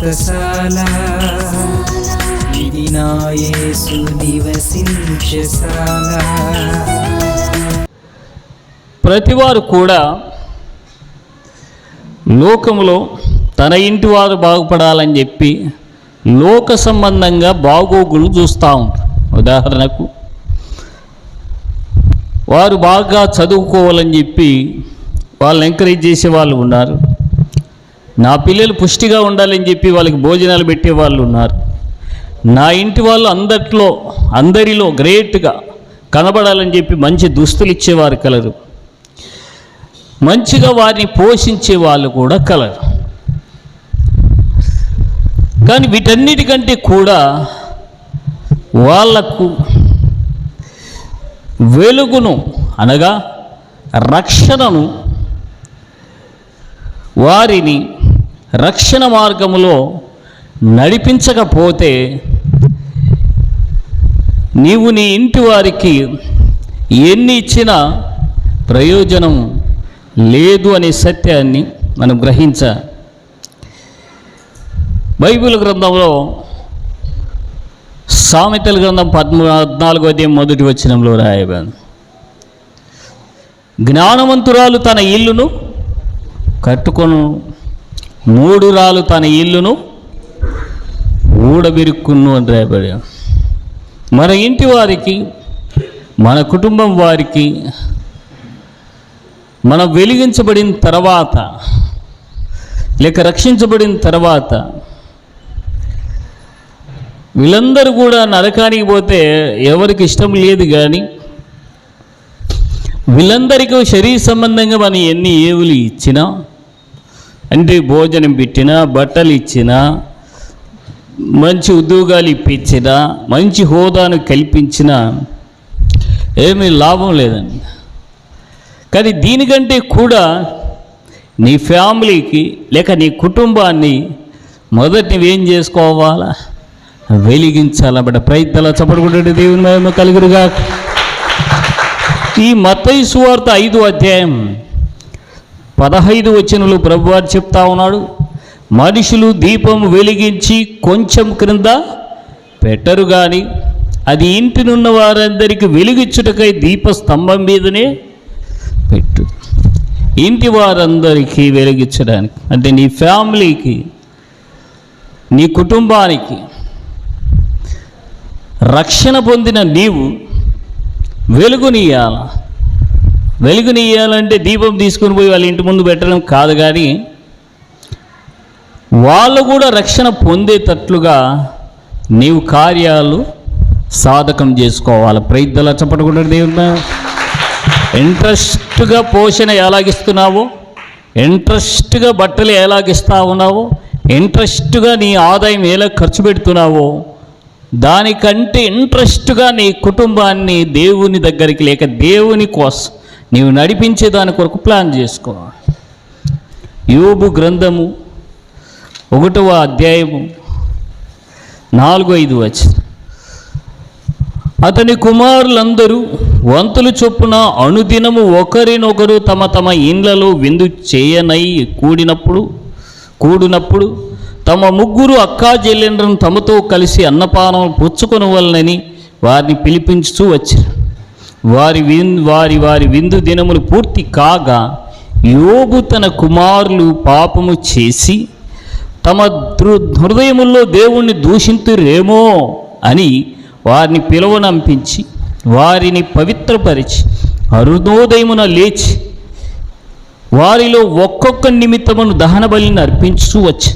వ్రతశాల ఇది నా నివసించశాల ప్రతివారు కూడా లోకములో తన ఇంటి వారు బాగుపడాలని చెప్పి లోక సంబంధంగా బాగోగులు చూస్తూ ఉంటారు. ఉదాహరణకు వారు బాగా చదువుకోవాలని చెప్పి వాళ్ళని ఎంకరేజ్ చేసే వాళ్ళు ఉన్నారు. నా పిల్లలు పుష్టిగా ఉండాలని చెప్పి వాళ్ళకి భోజనాలు పెట్టే వాళ్ళు ఉన్నారు. నా ఇంటి వాళ్ళు అందట్లో అందరిలో గ్రేట్గా కనబడాలని చెప్పి మంచి దుస్తులు ఇచ్చేవారు కలరు. మంచిగా వారిని పోషించే వాళ్ళు కూడా కలరు. కానీ వీటన్నిటికంటే కూడా వాళ్ళకు వెలుగును అనగా రక్షణను వారిని రక్షణ మార్గములో నడిపించకపోతే నీవు నీ ఇంటి వారికి ఎన్ని ఇచ్చినా ప్రయోజనం లేదు అనే సత్యాన్ని మనం గ్రహించ. బైబిల్ గ్రంథంలో సామెతల గ్రంథం పద్నాలుగో అధ్యాయం మొదటి వచనంలో రాయబడింది. జ్ఞానవంతురాలు తన ఇల్లును కట్టుకొను మూడు రాలు తన ఇల్లును ఊడబిరుక్కును అని రాయబడి. మన ఇంటి వారికి మన కుటుంబం వారికి మనం వెలిగించబడిన తర్వాత లేక రక్షించబడిన తర్వాత వీళ్ళందరూ కూడా నరకానికి పోతే ఎవరికి ఇష్టం లేదు కానీ వీళ్ళందరికీ శరీర సంబంధంగా మనం ఎన్ని ఏవులు ఇచ్చినా అంటే భోజనం పెట్టినా బట్టలు ఇచ్చినా మంచి ఉద్యోగాలు ఇప్పించినా మంచి హోదాను కల్పించినా ఏమీ లాభం లేదండి. కానీ దీనికంటే కూడా నీ ఫ్యామిలీకి లేక నీ కుటుంబాన్ని మొదటి నువ్వేం చేసుకోవాలా? వెలిగించాలన్నమాట ప్రయత్నాలు చప్పడుకుంటే దేవుని మహిమ కలుగురుగా ఈ మత్తయి సువార్త ఐదు అధ్యాయం పదహైదు వచనంలో ప్రభువారు చెప్తా ఉన్నాడు. మనుషులు దీపం వెలిగించి కొంచెం క్రింద పెట్టరు కానీ అది ఇంటినున్న వారందరికీ వెలిగించుటకై దీపస్తంభం మీదనే పెట్టు. ఇంటి వారందరికీ వెలిగించడానికి అంటే నీ ఫ్యామిలీకి నీ కుటుంబానికి రక్షణ పొందిన నీవు వెలుగునీయాలా వెలుగునియాలంటే దీపం తీసుకుని పోయి వాళ్ళ ఇంటి ముందు పెట్టడం కాదు కానీ వాళ్ళు కూడా రక్షణ పొందేటట్లుగా నీవు కార్యాలు సాధకం చేసుకోవాలి. ప్రయత్నాలు చెప్పకుండా దేవుని ఇంట్రెస్ట్గా పోషణ ఎలాగిస్తున్నావో? ఇంట్రెస్ట్గా బట్టలు ఎలాగిస్తా ఉన్నావో? ఇంట్రెస్ట్గా నీ ఆదాయం ఎలా ఖర్చు పెడుతున్నావో? దానికంటే ఇంట్రెస్ట్గా నీ కుటుంబాన్ని దేవుని దగ్గరికి లేక దేవుని కోసం నీవు నడిపించే దాని కొరకు ప్లాన్ చేసుకోవాలి యోబు గ్రంథము ఒకటవ అధ్యాయము నాలుగు ఐదు వచ్చి అతని కుమారులందరూ వంతులు చొప్పున అనుదినము ఒకరినొకరు తమ తమ ఇండ్లలో విందు చేయనై కూడినప్పుడు కూడినప్పుడు తమ ముగ్గురు అక్కా చెల్లెండ్రను తమతో కలిసి అన్నపానం పుచ్చుకొనవలనని వారిని పిలిపించుతూ వచ్చారు. వారి విన్ వారి వారి విందు దినములు పూర్తి కాగా యోగు తన కుమారులు పాపము చేసి తమ దృ- హృదయముల్లో దేవుణ్ణి దూషింతురేమో అని వారిని పిలువనంపించి వారిని పవిత్రపరిచి అరుణోదయమున లేచి వారిలో ఒక్కొక్క నిమిత్తమును దహన బలిని అర్పించు వచ్చి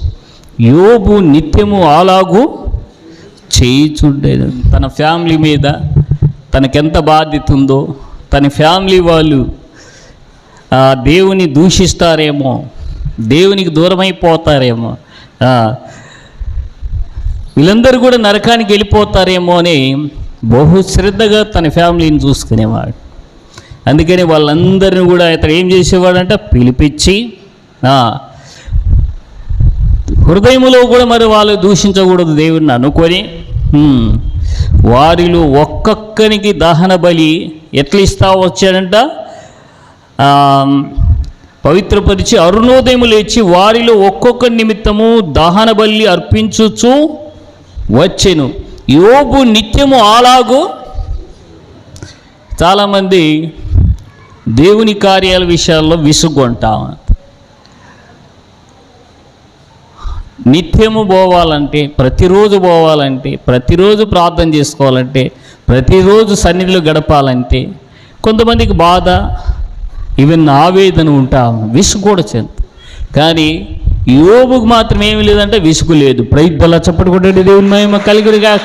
యోబు నిత్యము అలాగూ చేయుచుండేది తన ఫ్యామిలీ మీద తనకెంత బాధ్యత ఉందో తన ఫ్యామిలీ వాళ్ళు దేవుని దూషిస్తారేమో దేవునికి దూరమైపోతారేమో వీళ్ళందరూ కూడా నరకానికి వెళ్ళిపోతారేమో అని బహుశ్రద్ధగా తన ఫ్యామిలీని చూసుకునేవాడు. అందుకని వాళ్ళందరిని కూడా ఇతను ఏం చేసేవాడంటే పిలిపించి ఆ, హృదయములో కూడా మరి వాళ్ళు దూషించకూడదు దేవుడిని అనుకొని వారిలో ఒక్కొక్కనికి దహన బలి ఎట్లా ఇస్తా వచ్చాడంట పవిత్రపరిచి అరుణోదయము లేచి వారిలో ఒక్కొక్క నిమిత్తము దహన బలి అర్పించుచు వచ్చెను. యోబు నిత్యము అలాగు చాలామంది దేవుని కార్యాల విషయాల్లో విసుగొంటాం. నిత్యము పోవాలంటే ప్రతిరోజు పోవాలంటే ప్రతిరోజు ప్రార్థన చేసుకోవాలంటే ప్రతిరోజు సన్నిధిలో గడపాలంటే కొంతమందికి బాధ ఈవెన్ ఆవేదన ఉంటా విసుగు కూడా చెంది. కానీ యోగుకు మాత్రం ఏమీ లేదంటే విసుగు లేదు. ప్రయుద్ధల చప్పటి కొట్టే దేవుని మహిమ కలిగిరిగా